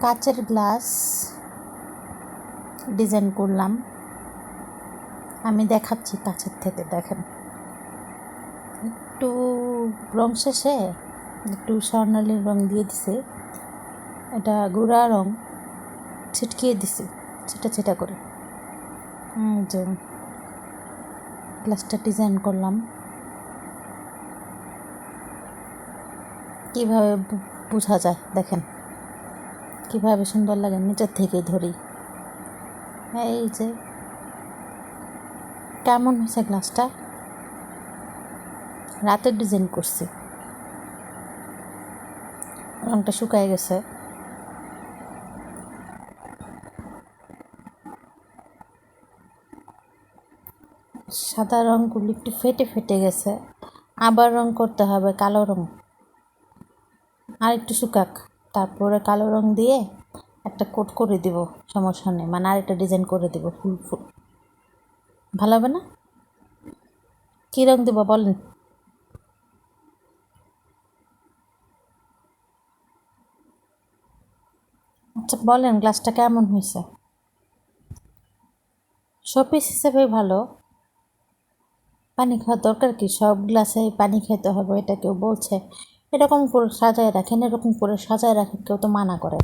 কাচের glass design করলাম। আমি দেখাচ্ছি কাছের থেকে, দেখেন। একটু রং শেষে একটু স্বর্ণালীর রং দিয়ে দিছে। এটা গুঁড়া রং, ছিটকিয়ে দিছি, ছিটা ছিটা করে। যে গ্লাসটা ডিজাইন করলাম। কীভাবে বোঝা যায়, দেখেন। কীভাবে সুন্দর লাগে নিচের থেকে ধরি। এই যে, কেমন হয়েছে গ্লাসটা রাতের ডিজাইন করছি। রংটা শুকায় গেছে। সাদা রঙগুলো একটু ফেটে ফেটে গেছে। আবার রং করতে হবে, কালো রং। আর একটু শুকাক। তারপরে কালো রং দিয়ে একটা কোট করে দিব, সমস্যা নেই। মানে আরেকটা ডিজাইন করে দিব, ফুল ফুল। ভালো হবে না? কী রং দেবো বলেন? আচ্ছা বলেন গ্লাসটা কেমন হয়েছে? শোপিস হিসেবে ভালো। পানি খাওয়ার দরকার কি? সব গ্লাসে পানি খেতে হবে, এটা কেউ বলছে। এরকম করে সাজায় রাখেন এরকম করে সাজায় রাখেন কেউ তো মানা করে।